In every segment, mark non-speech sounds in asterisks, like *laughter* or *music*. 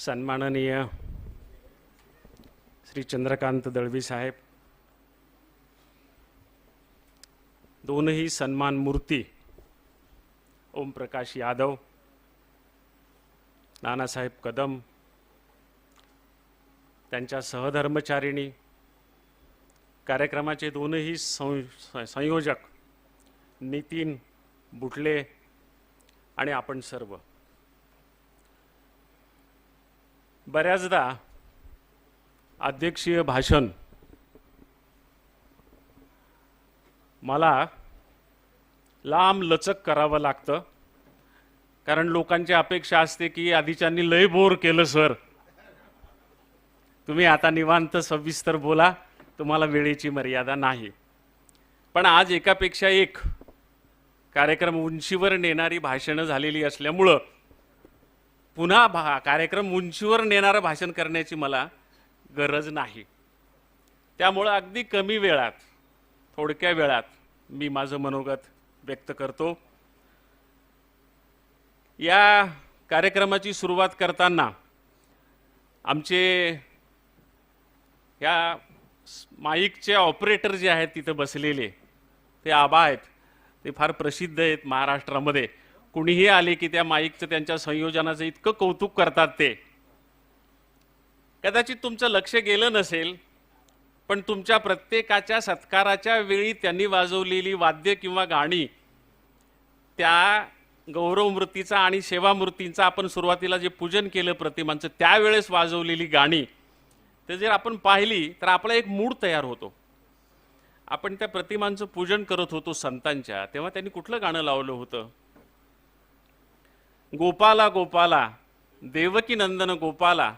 सन्माननीय श्री चंद्रकांत दळवी साहेब. दोनही सन्मान मूर्ती ओमप्रकाश यादव नानासाहेब कदम त्यांच्या सहधर्मचारिणी कार्यक्रमाचे दोनही सं संयोजक नितीन बुटले आणि आपण सर्व. बऱ्याचदा अध्यक्षीय भाषण मला लांब लचक करावं लागतं कारण लोकांची अपेक्षा असते की आधीच्यांनी लय बोर केलं सर. तुम्ही आता निवांत सविस्तर बोला तुम्हाला वेळेची मर्यादा नाही. पण आज एकापेक्षा एक कार्यक्रम उंचीवर नेणारी भाषणं झालेली असल्यामुळं पुन्हा भा कार्यक्रम उंचीवर नेणारं भाषण करण्याची मला गरज नाही. त्यामुळं अगदी कमी वेळात थोडक्या वेळात मी माझं मनोगत व्यक्त करतो. या कार्यक्रमाची सुरुवात करताना आमचे या माईकचे ऑपरेटर जे आहेत तिथं बसलेले ते आबा आहेत ते फार प्रसिद्ध आहेत महाराष्ट्रामध्ये. कुणीही आले की त्या माईकचं त्यांच्या संयोजनाचं इतकं कौतुक करतात ते. कदाचित तुमचं लक्ष गेलं नसेल पण तुमच्या प्रत्येकाच्या सत्काराच्या वेळी त्यांनी वाजवलेली वाद्य किंवा गाणी त्या गौरवमूर्तीचा आणि सेवामूर्तींचा आपण सुरुवातीला जे पूजन केलं प्रतिमांचं त्यावेळेस वाजवलेली गाणी ते जर आपण पाहिली तर आपला एक मूड तयार होतो. आपण त्या प्रतिमांचं पूजन करत होतो संतांच्या तेव्हा त्यांनी कुठलं गाणं लावलं होतं? गोपाला गोपाला देवकी नंदन गोपाला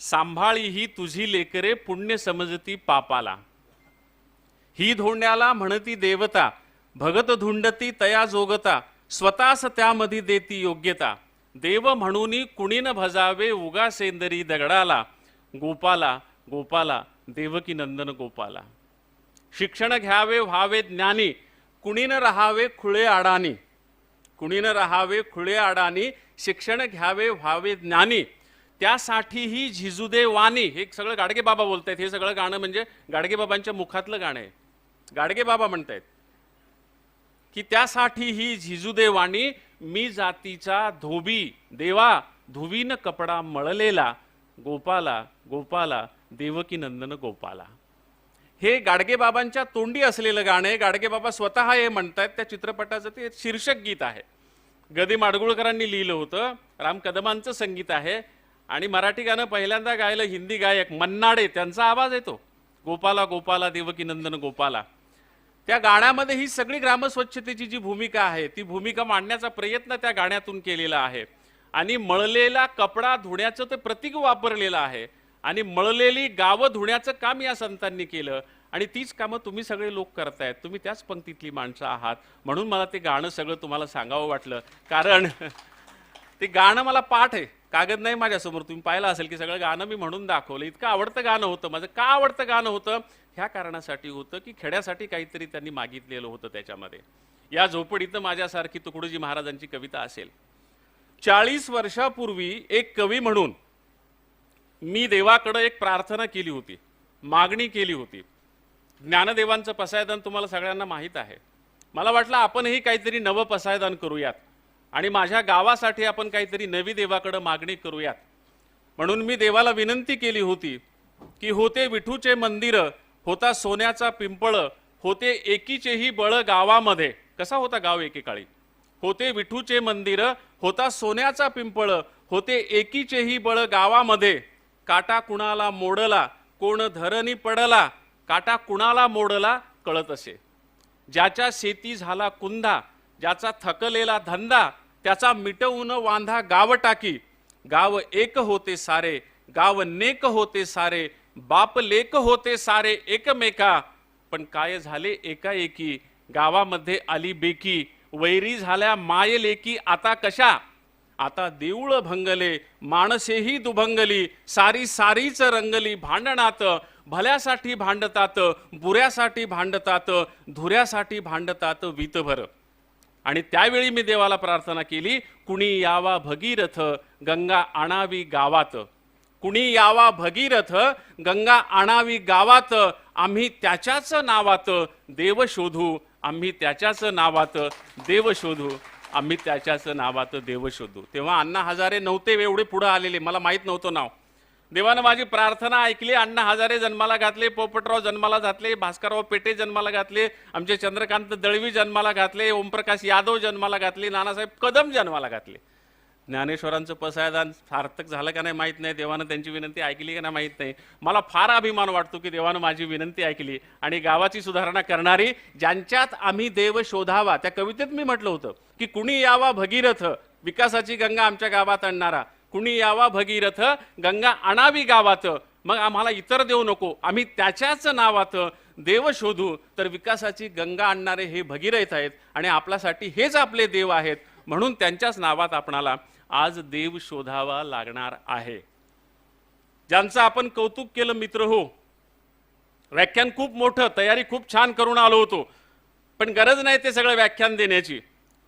सांभाळी ही तुझी लेकरे पुण्य समजती पापाला. ही धोंड्याला म्हणती देवता भगत धुंडती तया जोगता स्वतःस त्यामध्ये देती योग्यता. देव म्हणून कुणी न भजावे उगा सेंदरी दगडाला. गोपाला गोपाला देवकी नंदन गोपाला. शिक्षण घ्यावे व्हावे ज्ञानी कुणी न राहावे खुळे आडानी. खुणीनं राहावे खुळे अडाणी शिक्षण घ्यावे व्हावे ज्ञानी त्यासाठीही झिजुदे वाणी हे सगळं गाडगे बाबा बोलतायत. हे सगळं गाणं म्हणजे गाडगे बाबांच्या मुखातलं गाणं आहे. गाडगे बाबा म्हणतायत की त्यासाठी ही झिजुदे वाणी मी जातीचा धोबी देवा धुवीन कपडा मळलेला गोपाला गोपाला देवकी नंदन गोपाला. हे गाडगेबाबांच्या तोंडी असलेलं गाणं आहे. गाडगेबाबा स्वतः हे म्हणतायत. त्या चित्रपटाचं ते शीर्षक गीत आहे. गदी माडगुळकरांनी लिहिलं होतं. राम कदमांचं संगीत आहे. आणि मराठी गाणं पहिल्यांदा गायलं हिंदी गायक मन्नाडे. त्यांचा आवाज येतो गोपाला गोपाला देवकी नंदन गोपाला. त्या गाण्यामध्ये ही सगळी ग्रामस्वच्छतेची जी भूमिका आहे ती भूमिका मांडण्याचा प्रयत्न त्या गाण्यातून केलेला आहे. आणि मळलेला कपडा धुण्याचं ते प्रतीक वापरलेलं आहे. आणि मळलेली गावं धुण्याचं काम या संतांनी केलं. आणि तीच कामं तुम्ही सगळे लोक करतायत. तुम्ही त्याच पंक्तीतली माणसं आहात. म्हणून मला ते गाणं सगळं तुम्हाला सांगावं वाटलं. कारण *laughs* ते गाणं मला पाठ आहे. कागद नाही माझ्यासमोर. तुम्ही पाहिलं असेल की सगळं गाणं मी म्हणून दाखवलं. इतकं आवडतं गाणं होतं. माझं का आवडतं गाणं होतं? ह्या कारणासाठी होतं की खेड्यासाठी काहीतरी त्यांनी मागितलेलं होतं त्याच्यामध्ये. या झोपडीतं माझ्यासारखी तुकडोजी महाराजांची कविता असेल. चाळीस वर्षापूर्वी एक कवी म्हणून मी देवाकडं एक प्रार्थना केली होती. मागणी केली होती. ज्ञानदेवांचं पसायदान तुम्हाला सगळ्यांना माहीत आहे. मला वाटलं आपणही काहीतरी नवं पसायदान करूयात आणि माझ्या गावासाठी आपण काहीतरी नवी देवाकडं मागणी करूयात. म्हणून मी देवाला विनंती केली होती की होते विठूचे मंदिर होता सोन्याचा पिंपळ होते एकीचेही बळ गावामध्ये. कसा होता गाव एकेकाळी? होते विठूचे मंदिर होता सोन्याचा पिंपळ होते एकीचेही बळ गावामध्ये. काटा कुणाला मोडला कोण धरणी पडला काटा कुणाला मोडला कळत असे. ज्याच्या शेती झाला कुंधा ज्याचा थकलेला धंदा त्याचा मिटवून वांधा गाव टाकी. गाव एक होते सारे गाव नेक होते सारे बाप लेक होते सारे एकमेका. पण काय झाले एकाएकी? गावामध्ये आली बेकी. वैरी झाल्या माय लेकी आता कशा? आता देऊळ भंगले माणसेही दुभंगली सारी सारीच रंगली भांडणात भल्यासाठी भांडतात बुऱ्यासाठी भांडतात धुऱ्यासाठी भांडतात वीतभर. आणि त्यावेळी मी देवाला प्रार्थना केली कुणी यावा भगीरथ गंगा आणावी गावात. कुणी यावा भगीरथ गंगा आणावी गावात आम्ही त्याच्याच नावात देव शोधू आम्ही त्याच्याच नावात देव शोधू. आम्ही त्याच्याच नावाचं देव शोधू. तेव्हा अण्णा हजारे नव्हते एवढे पुढं आलेले. मला माहीत नव्हतं नाव. देवानं माझी प्रार्थना ऐकली अण्णा हजारे जन्माला घातले पोपटराव जन्माला घातले भास्करराव पेटे जन्माला घातले आमचे चंद्रकांत दळवी जन्माला घातले ओमप्रकाश यादव जन्माला घातले नानासाहेब कदम जन्माला घातले. ज्ञानेश्वरांचं पसायदान सार्थक झालं का नाही माहीत नाही. देवानं त्यांची विनंती ऐकली का नाही माहीत नाही. मला फार अभिमान वाटतो की देवानं माझी विनंती ऐकली. आणि गावाची सुधारणा करणारी ज्यांच्यात आम्ही देव शोधावा त्या कवितेत मी म्हटलं होतं की कुणी यावा भगीरथ विकासाची गंगा आमच्या गावात आणणारा. कुणी यावा भगीरथ गंगा आणावी गावात. मग आम्हाला इतर देऊ नको. आम्ही त्याच्याच नावात देव शोधू. तर विकासाची गंगा आणणारे हे भगीरथ आहेत आणि आपल्यासाठी हेच आपले देव आहेत. म्हणून त्यांच्याच नावात आपणाला आज देव शोधावा लागणार आहे. ज्यांचं आपण कौतुक केलं मित्र हो व्याख्यान खूप मोठं तयारी खूप छान करून आलो होतो. पण गरज नाही ते सगळं व्याख्यान देण्याची.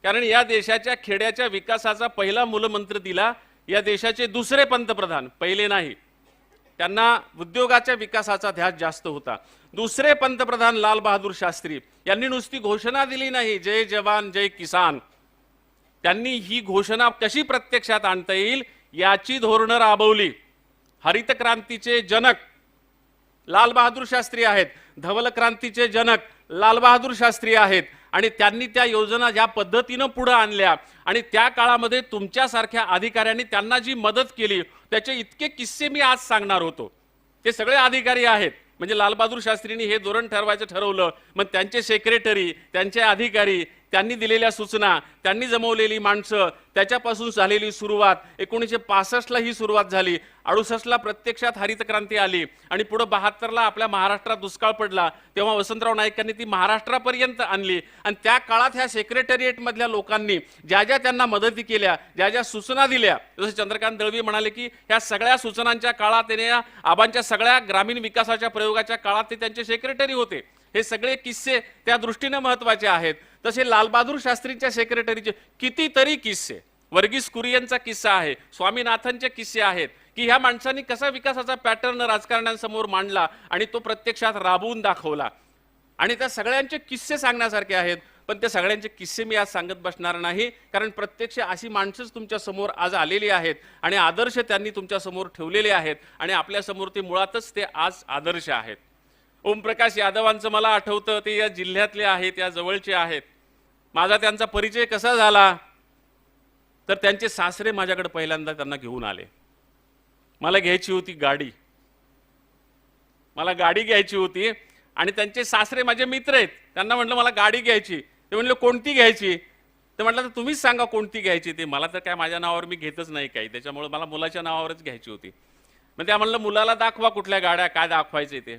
कारण या देशाच्या खेड्याच्या विकासाचा पहिला मूलमंत्र दिला या देशाचे दुसरे पंतप्रधान पहिले नाही. त्यांना उद्योगाच्या विकासाचा ध्यास जास्त होता. दुसरे पंतप्रधान लाल बहादूर शास्त्री यांनी नुसती घोषणा दिली नाही जय जवान जय किसान. त्यांनी ही घोषणा कशी प्रत्यक्षात आणता येईल याची धोरणं राबवली. हरित क्रांतीचे जनक लालबहादूर शास्त्री आहेत. धवल क्रांतीचे जनक लालबहादूर शास्त्री आहेत. आणि त्यांनी त्या योजना ज्या पद्धतीनं पुढे आणल्या आणि त्या काळामध्ये तुमच्यासारख्या अधिकाऱ्यांनी त्यांना जी मदत केली त्याचे इतके किस्से मी आज सांगणार होतो. ते सगळे अधिकारी आहेत. म्हणजे लालबहादूर शास्त्रींनी हे धोरण ठरवायचं ठरवलं. मग त्यांचे सेक्रेटरी त्यांचे अधिकारी त्यांनी दिलेल्या सूचना त्यांनी जमवलेली माणसं त्याच्यापासून झालेली सुरुवात एकोणीसशे पासष्टला ही सुरुवात झाली. अडुसष्टला प्रत्यक्षात हरित क्रांती आली आणि पुढं बहात्तरला आपल्या महाराष्ट्रात दुष्काळ पडला. तेव्हा वसंतराव नाईकांनी ती महाराष्ट्रापर्यंत आणली. आणि त्या काळात ह्या सेक्रेटरिएटमधल्या लोकांनी ज्या ज्या त्यांना मदती केल्या ज्या ज्या सूचना दिल्या जसं चंद्रकांत दळवी म्हणाले की ह्या सगळ्या सूचनांच्या काळात त्याने या आबांच्या सगळ्या ग्रामीण विकासाच्या प्रयोगाच्या काळात ते त्यांचे सेक्रेटरी होते. हे सगळे किस्से त्या दृष्टीने महत्त्वाचे आहेत. तसे लालबहादूर शास्त्रींच्या सेक्रेटरीचे कितीतरी किस्से. वर्गीस कुरियनचा किस्सा आहे स्वामीनाथनचे किस्से आहेत की ह्या माणसांनी कसा विकासाचा पॅटर्न राजकारण्यांसमोर मांडला आणि तो प्रत्यक्षात राबवून दाखवला. आणि त्या सगळ्यांचे किस्से सांगण्यासारखे आहेत पण त्या सगळ्यांचे किस्से मी आज सांगत बसणार नाही कारण प्रत्यक्ष अशी माणसंच तुमच्यासमोर आज आलेली आहेत आणि आदर्श त्यांनी तुमच्यासमोर ठेवलेले आहेत आणि आपल्यासमोर ते मुळातच ते आज आदर्श आहेत. ओमप्रकाश यादवांचं मला आठवतं ते या जिल्ह्यातले आहेत या जवळचे आहेत. माझा त्यांचा परिचय कसा झाला? तर त्यांचे सासरे माझ्याकडे पहिल्यांदा त्यांना घेऊन आले. मला घ्यायची होती गाडी. मला गाडी घ्यायची होती आणि त्यांचे सासरे माझे मित्र आहेत. त्यांना म्हटलं मला गाडी घ्यायची. ते म्हणले कोणती घ्यायची? ते म्हटलं तर तुम्हीच सांगा कोणती घ्यायची ते. मला तर काय माझ्या नावावर मी घेतच नाही काही. त्याच्यामुळे मला मुलाच्या नावावरच घ्यायची होती. मग त्या म्हणलं मुलाला दाखवा कुठल्या गाड्या काय दाखवायचे ते.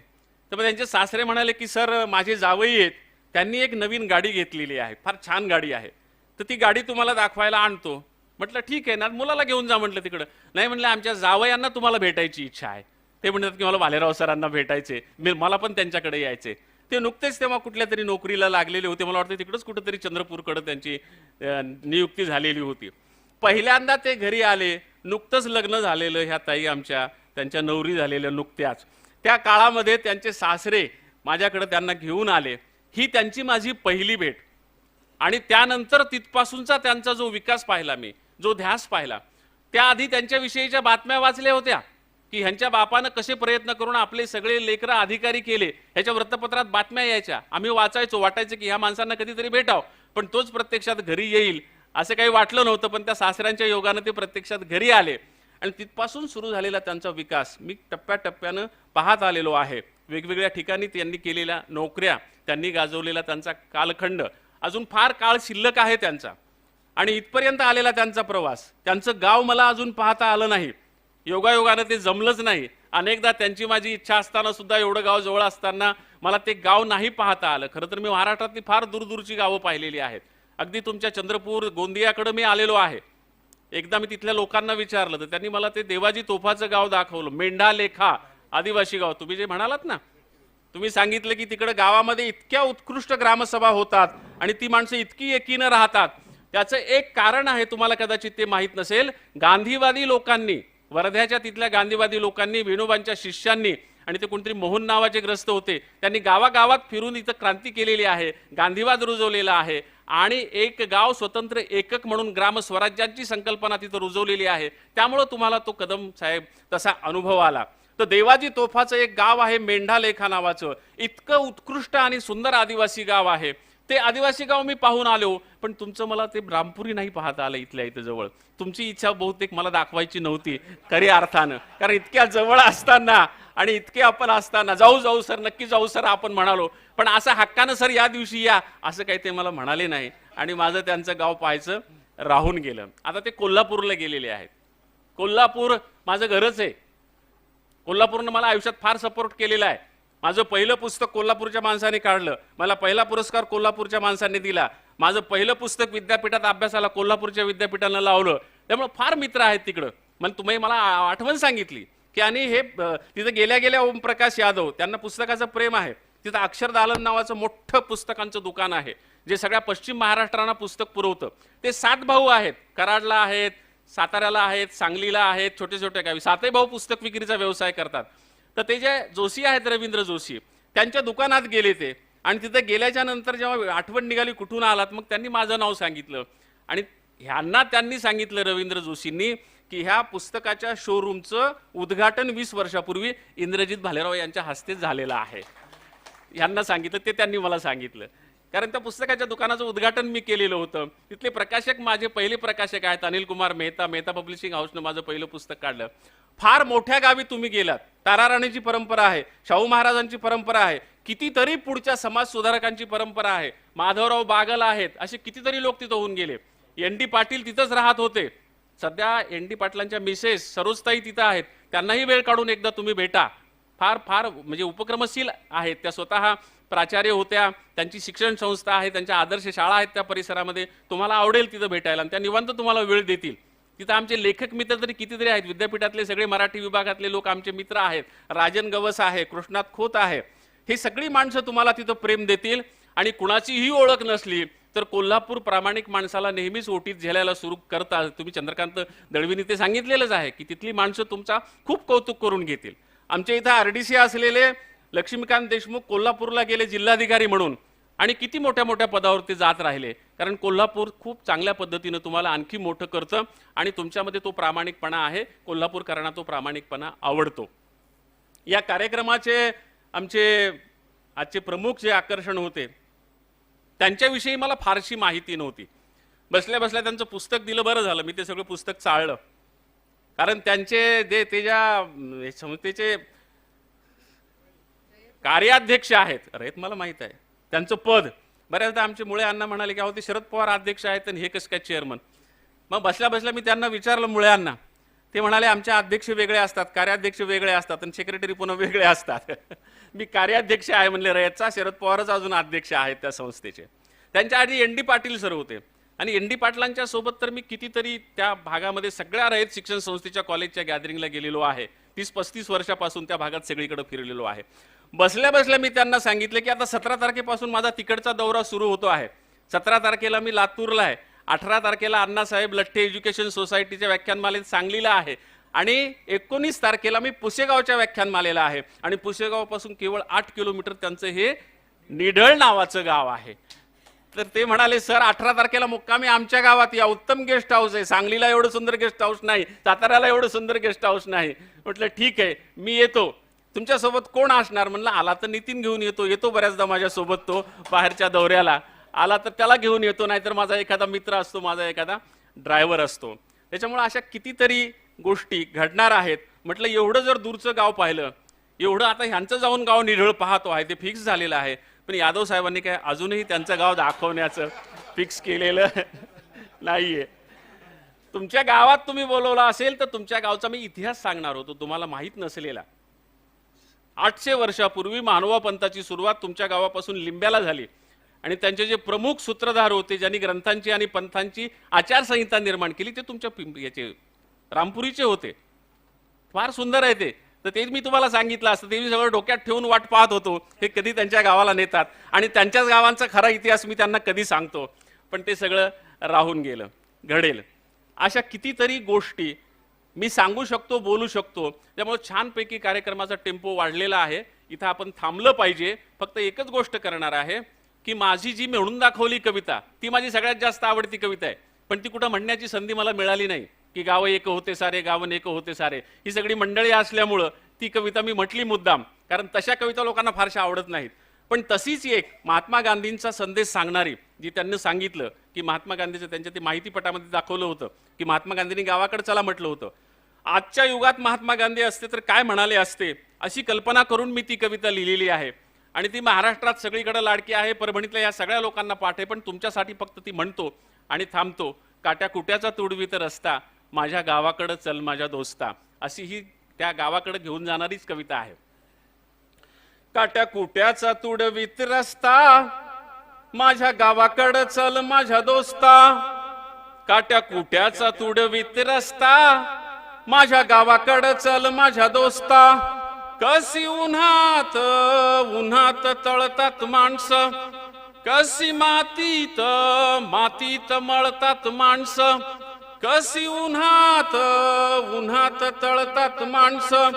तर मग त्यांचे सासरे म्हणाले की सर माझे जावई आहेत. त्यांनी एक नवीन गाडी घेतलेली आहे फार छान गाडी आहे. तर ती गाडी तुम्हाला दाखवायला आणतो. म्हटलं ठीक आहे ना मुलाला घेऊन जा म्हटलं तिकडं. नाही म्हटलं आमच्या जावयांना तुम्हाला भेटायची इच्छा आहे. ते म्हणतात की मला भालेराव सरांना भेटायचे. मी मला पण त्यांच्याकडे यायचे. ते नुकतेच तेव्हा कुठल्या तरी नोकरीला लागलेले होते. मला वाटतं तिकडंच कुठंतरी चंद्रपूरकडं त्यांची नियुक्ती झालेली होती. पहिल्यांदा ते घरी आले. नुकतंच लग्न झालेलं ह्या ताई आमच्या त्यांच्या नवरी झालेल्या नुकत्याच. त्या काळामध्ये त्यांचे सासरे माझ्याकडे त्यांना घेऊन आले. ही त्यांची माझी पहिली भेट. आणि त्यानंतर तिथपासूनचा त्यांचा जो विकास पाहिला मी जो ध्यास पाहिला त्याआधी त्यांच्याविषयीच्या बातम्या वाचल्या होत्या की ह्यांच्या बापानं कसे प्रयत्न करून आपले सगळे लेकरं अधिकारी केले ह्याच्या वृत्तपत्रात बातम्या यायच्या. आम्ही वाचायचो वाटायचं की ह्या माणसांना कधीतरी भेटाव पण तोच प्रत्यक्षात घरी येईल असं काही वाटलं नव्हतं पण त्या सासऱ्यांच्या योगानं ते प्रत्यक्षात घरी आले. आणि तिथपासून सुरू झालेला त्यांचा विकास मी टप्प्याटप्प्यानं पाहत आलेलो आहे. वेगवेगळ्या ठिकाणी त्यांनी केलेल्या नोकऱ्या त्यांनी गाजवलेला त्यांचा कालखंड. अजून फार काळ शिल्लक आहे त्यांचा. आणि इथपर्यंत आलेला त्यांचा प्रवास. त्यांचं गाव मला अजून पाहता आलं नाही. योगायोगानं ते जमलंच नाही. अनेकदा त्यांची माझी इच्छा असताना सुद्धा एवढं गाव जवळ असताना मला ते गाव नाही पाहता आलं. खरं तर मी महाराष्ट्रातली फार दूरदूरची गावं पाहिलेली आहेत. अगदी तुमच्या चंद्रपूर गोंदियाकडं मी आलेलो आहे. एकदा मी तिथल्या लोकांना विचारलं तर त्यांनी मला ते देवाजी तोफाचं गाव दाखवलं. मेंढा लेखा आदिवासी गाव. तुम्ही जे म्हणालात ना तुम्ही सांगितलं की तिकडे गावामध्ये इतक्या उत्कृष्ट ग्रामसभा होतात आणि ती माणसं इतकी एकीनं राहतात. त्याचं एक कारण आहे तुम्हाला कदाचित ते माहीत नसेल गांधीवादी लोकांनी वर्ध्याच्या तिथल्या गांधीवादी लोकांनी विनोबांच्या शिष्यांनी आणि ते कोणतरी मोहन नावाचे ग्रस्त होते त्यांनी गावागावात फिरून इथं क्रांती केलेली आहे गांधीवाद रुजवलेला आहे आणि एक गाव स्वतंत्र एकक म्हणून ग्रामस्वराज्यांची संकल्पना तिथं रुजवलेली आहे. त्यामुळं तुम्हाला तो कदम साहेब तसा अनुभव आला. तर देवाजी तोफाचं एक गाव आहे मेंढा लेखा नावाचं. इतकं उत्कृष्ट आणि सुंदर आदिवासी गाव आहे. ते आदिवासी गाव मी पाहून आलो पण तुमचं मला ते रामपुरी नाही पाहता आलं इथल्या इथं जवळ. तुमची इच्छा बहुतेक मला दाखवायची नव्हती खरी अर्थानं. कारण इतक्या जवळ असताना आणि इतके आपण असताना जाऊ जाऊ सर नक्की जाऊ सर आपण म्हणालो. पण असं हक्कानं सर या दिवशी या असं काही ते मला म्हणाले नाही. आणि माझं त्यांचं गाव पाहायचं राहून गेलं. आता ते कोल्हापूरला गेलेले आहेत. कोल्हापूर माझं घरच आहे. कोल्हापूरनं मला आयुष्यात फार सपोर्ट केलेला आहे. माझं पहिलं पुस्तक कोल्हापूरच्या माणसाने काढलं. मला पहिला पुरस्कार कोल्हापूरच्या माणसाने दिला. माझं पहिलं पुस्तक विद्यापीठात अभ्यासाला कोल्हापूरच्या विद्यापीठानं लावलं. त्यामुळे फार मित्र आहेत तिकडं. मग तुम्ही मला आठवण सांगितली की आणि हे तिथं गेल्या गेल्या ओमप्रकाश यादव त्यांना पुस्तकाचं प्रेम आहे. तिथं अक्षर दालन नावाचं मोठं पुस्तकांचं दुकान आहे. जे सगळ्या पश्चिम महाराष्ट्रांना पुस्तक पुरवतं. ते सात भाऊ आहेत. कराडला आहेत साताऱ्याला आहेत सांगलीला आहेत छोटे छोटे गावी सातही भाऊ पुस्तक विक्रीचा व्यवसाय करतात. तर ते जे जोशी आहेत रवींद्र जोशी त्यांच्या दुकानात गेले ते. आणि तिथे गेल्याच्यानंतर जेव्हा आठवण निघाली कुठून आलात मग त्यांनी माझं नाव सांगितलं. आणि ह्यांना त्यांनी सांगितलं रवींद्र जोशींनी की ह्या पुस्तकाच्या शोरूमचं उद्घाटन वीस वर्षापूर्वी इंद्रजित भालेराव यांच्या हस्ते झालेलं आहे. यांना सांगितलं ते त्यांनी मला सांगितलं. कारण त्या पुस्तकाच्या दुकानाचं उद्घाटन मी केलेलं होतं. तिथले प्रकाशक माझे पहिले प्रकाशक आहेत अनिल कुमार मेहता. मेहता पब्लिशिंग हाऊसनं माझं पहिलं पुस्तक काढलं. फार मोठ्या गावी तुम्ही गेलात. ताराराणीची परंपरा आहे शाहू महाराजांची परंपरा आहे कितीतरी पुढच्या समाज सुधारकांची परंपरा आहे माधवराव बागल आहेत असे कितीतरी लोक तिथं होऊन गेले. एन डी पाटील तिथंच राहत होते. सध्या एन डी पाटलांच्या मिसेस सरोजताई तिथं आहेत. त्यांनाही वेळ काढून एकदा तुम्ही भेटा. फार फार म्हणजे उपक्रमशील आहेत. त्या स्वतः प्राचार्य होत्या त्यांची शिक्षण संस्था आहे त्यांच्या आदर्श शाळा आहेत त्या परिसरामध्ये तुम्हाला आवडेल तिथं भेटायला आणि त्या निवांत तुम्हाला वेळ देतील. तिथं आमचे लेखक मित्र तरी कितीतरी आहेत विद्यापीठातले सगळे मराठी विभागातले लोक आमचे मित्र आहेत राजन गवस आहे कृष्णात खोत आहे. हे सगळी माणसं तुम्हाला तिथं प्रेम देतील आणि कुणाचीही ओळख नसली तर कोल्हापूर प्रामाणिक माणसाला नेहमीच ओटीत झेलायला सुरू करता तुम्ही चंद्रकांत दळवीने ते सांगितलेलंच आहे की तिथली माणसं तुमचा खूप कौतुक करून घेतील. आमच्या इथं आरडीसी असलेले लक्ष्मीकांत देशमुख कोल्हापूरला गेले जिल्हाधिकारी म्हणून. आणि किती मोठ्या मोठ्या पदावर ते जात राहिले. कारण कोल्हापूर खूप चांगल्या पद्धतीनं तुम्हाला आणखी मोठं करतं आणि तुमच्यामध्ये तो प्रामाणिकपणा आहे. कोल्हापूरकरांना तो प्रामाणिकपणा आवडतो. या कार्यक्रमाचे आमचे आजचे प्रमुख जे आकर्षण होते त्यांच्याविषयी मला फारशी माहिती नव्हती. बसल्या बसल्या त्यांचं पुस्तक दिलं बरं झालं. मी ते सगळं पुस्तक चाळलं. कारण त्यांचे जे ते ज्या संस्थेचे कार्याध्यक्ष आहेत. अरे मला माहीत आहे. त्यांचं पद. बऱ्याचदा आमचे मुळे अण्णा म्हणाले की अहो ते शरद पवार अध्यक्ष आहेत आणि हे कसं काय चेअरमन मग बसल्या बसल्या मी त्यांना विचारलं मुळे अण्णा. ते म्हणाले आमचे अध्यक्ष वेगळे असतात कार्याध्यक्ष वेगळे असतात आणि सेक्रेटरी पुन्हा वेगळे असतात. *laughs* मी कार्याध्यक्ष आहे म्हणले रयतचा शरद पवारच अजून अध्यक्ष आहेत त्या संस्थेचे. त्यांच्या आधी एन डी पाटील सर होते. आणि एन डी पाटलांच्या सोबत तर मी कितीतरी त्या भागामध्ये सगळ्या रयत शिक्षण संस्थेच्या कॉलेजच्या गॅदरिंगला गेलेलो आहे. तीस पस्तीस वर्षापासून त्या भागात सगळीकडे फिरलेलो आहे. बसल्या बसल्या मी त्यांना सांगितलं की आता सतरा तारखेपासून माझा तिकडचा दौरा सुरू होतो आहे. सतरा तारखेला मी लातूरला आहे. अठरा तारखेला अण्णासाहेब लठ्ठे एज्युकेशन सोसायटीच्या व्याख्यानमालेत सांगलीला आहे. आणि एकोणीस तारखेला मी पुसेगावच्या व्याख्यानमालेला आहे. आणि पुसेगावपासून केवळ आठ किलोमीटर त्यांचं हे निढळ नावाचं गाव आहे. तर ते म्हणाले सर अठरा तारखेला मुक्कामी आमच्या गावात या उत्तम गेस्ट हाऊस आहे. सांगलीला एवढं सुंदर गेस्ट हाऊस नाही. साताऱ्याला एवढं सुंदर गेस्ट हाऊस नाही. म्हटलं ठीक आहे मी येतो. तुमच्यासोबत कोण असणार? म्हणलं आला तर नितीन घेऊन येतो. येतो बऱ्याचदा माझ्यासोबत तो बाहेरच्या दौऱ्याला. आला तर त्याला घेऊन येतो नाहीतर माझा एखादा मित्र असतो माझा एखादा ड्रायव्हर असतो. त्याच्यामुळे अशा कितीतरी गोष्टी घडणार आहेत. म्हटलं एवढं जर दूरचं गाव पाहिलं एवढं आता ह्यांचं जाऊन गाव निढळ पाहतो आहे ते फिक्स झालेलं आहे. पण यादव साहेबांनी काय अजूनही त्यांचं गाव दाखवण्याचं फिक्स केलेलं *laughs* नाहीये. तुमच्या गावात तुम्ही बोलवलं असेल तर तुमच्या गावचा मी इतिहास सांगणार होतो. तुम्हाला माहीत नसलेला. आठशे वर्षापूर्वी मानवा पंथाची सुरुवात तुमच्या गावापासून लिंब्याला झाली. आणि त्यांचे जे प्रमुख सूत्रधार होते ज्यांनी ग्रंथांची आणि पंथांची आचारसंहिता निर्माण केली ते तुमच्या याचे रामपुरीचे होते. फार सुंदर आहे ते. तर तेच मी तुम्हाला सांगितलं असतं ते मी सगळं डोक्यात ठेवून वाट पाहत होतो. हे कधी त्यांच्या गावाला नेतात. आणि त्यांच्याच गावांचा खरा इतिहास मी त्यांना कधी सांगतो. पण ते सगळं राहून गेलं घडेल. अशा कितीतरी गोष्टी मी सांगू शकतो बोलू शकतो. त्यामुळे छानपैकी कार्यक्रमाचा टेम्पो वाढलेला आहे. इथं आपण थांबलं पाहिजे. फक्त एकच गोष्ट करणार आहे की माझी जी म्हणून दाखवली कविता ती माझी सगळ्यात जास्त आवडती कविता आहे. पण ती कुठं म्हणण्याची संधी मला मिळाली नाही की गावं एक होते सारे गावन एक होते सारे. ही सगळी मंडळी असल्यामुळं ती कविता मी म्हटली मुद्दाम. कारण तशा कविता लोकांना फारशा आवडत नाहीत. पण तशीच एक महात्मा गांधींचा संदेश सांगणारी जी त्यांनी सांगितलं की महात्मा गांधीचं त्यांच्या ते माहितीपटामध्ये दाखवलं होतं की महात्मा गांधींनी गावाकडे चला म्हटलं होतं. आजच्या युगात महात्मा गांधी असते तर काय म्हणाले असते? अशी कल्पना करून मी ती कविता लिहिलेली आहे. आणि ती महाराष्ट्रात सगळीकडे लाडकी आहे परभणीतल्या या सगळ्या लोकांना पाठ आहे पण तुमच्यासाठी फक्त ती म्हणतो आणि थांबतो. काट्या कुट्याचा तुडवीत रस्ता माझ्या गावाकडं चल माझ्या दोस्ता. अशी ही त्या गावाकडे घेऊन जाणारीच कविता आहे. काट्या कुट्याचा तुडवीत रस्ता माझ्या गावाकडं चल माझ्या दोस्ता. काट्या कुट्याचा तुडवीत रस्ता माझ्या गावाकडं चल माझ्या दोस्ता. कशी उन्हात उन्हात तळतात माणसं. कशी मातीत मातीत मळतात माणसं. कशी उन्हात उन्हात तळतात माणसं.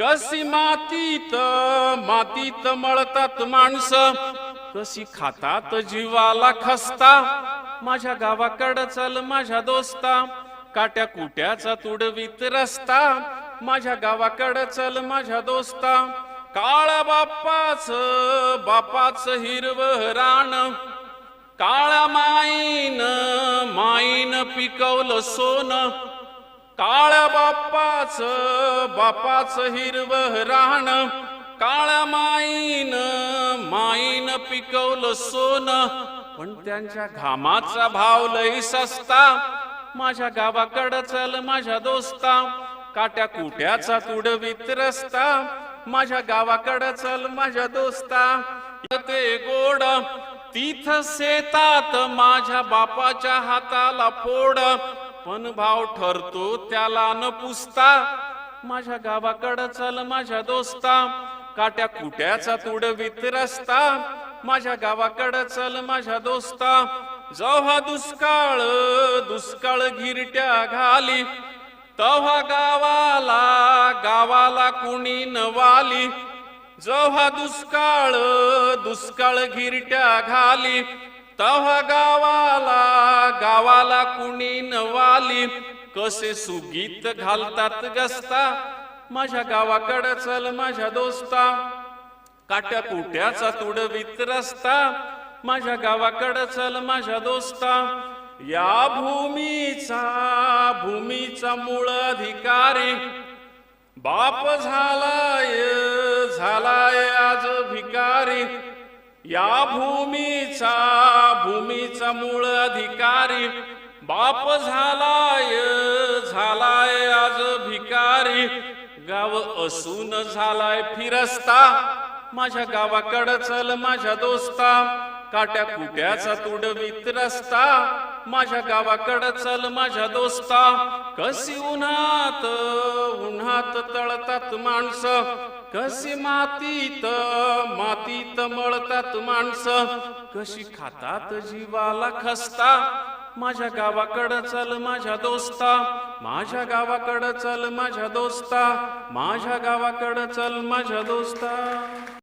कशी मातीत मातीत मळतात माणसं. कशी खातात जीवाला खसता. माझ्या गावाकडं चल माझ्या दोस्ता. काट्या कुट्याचा तुडवीत रस्ता माझ्या गावाकडं चल माझ्या दोस्ता. काळा बाप्पाच बापाच हिरव राण काळा माईन माईन पिकवलं सोन. काळ्या बाप्पाच बापाच हिरव राण काळ्या माईन माईन पिकवलं सोन. पण त्यांच्या घामाचा भाव लई सस्ता. माझ्या गावाकडं चल माझ्या दोस्ता. काट्या कुट्याचा तुडवीत रस्ता माझ्या गावाकडं चल माझ्या दोस्ता. ते गोड तिथ शेतात माझ्या बापाच्या हाताला फोड. पण भाव ठरतो त्याला न पुसता. माझ्या गावाकडं चल माझ्या दोस्ता. काट्या कुट्याचा तुडवीत रस्ता माझ्या गावाकडं चल माझ्या दोस्ता. जेव्हा दुष्काळ दुष्काळ घिरट्या घाली तेव्हा गावाला गावाला कुणी नवाली. जेव्हा दुष्काळ दुष्काळ घिरट्या घाली तेव्हा गावाला गावाला कुणी नवाली. कसे सुगीत घालतात गस्ता माझ्या गावाकडं चल माझ्या दोस्ता. काट्या कुट्याचा तुडवीत रस्ता माझ्या गावाकडं चल माझ्या दोस्ता. या भूमीचा भूमीचा मूळ अधिकारी. बाप झालाय झालाय आज भिकारी. या भूमीचा भूमीचा मूळ अधिकारी. बाप झालाय झालाय आज भिकारी. गाव असून झालाय फिरस्ता. माझ्या गावाकडं चल माझ्या दोस्ता. काट्या कुट्याचा तुडवीत रस्ता माझ्या गावाकडं चल माझ्या दोस्ता. कशी उन्हात उन्हात तळतात माणसं. कशी मातीत मातीत मळतात माणसं. कशी खातात जीवाला खसता. माझ्या गावाकडं चल माझ्या दोस्ता. माझ्या गावाकडं चल माझ्या दोस्ता. माझ्या गावाकडं चल माझ्या दोस्ता.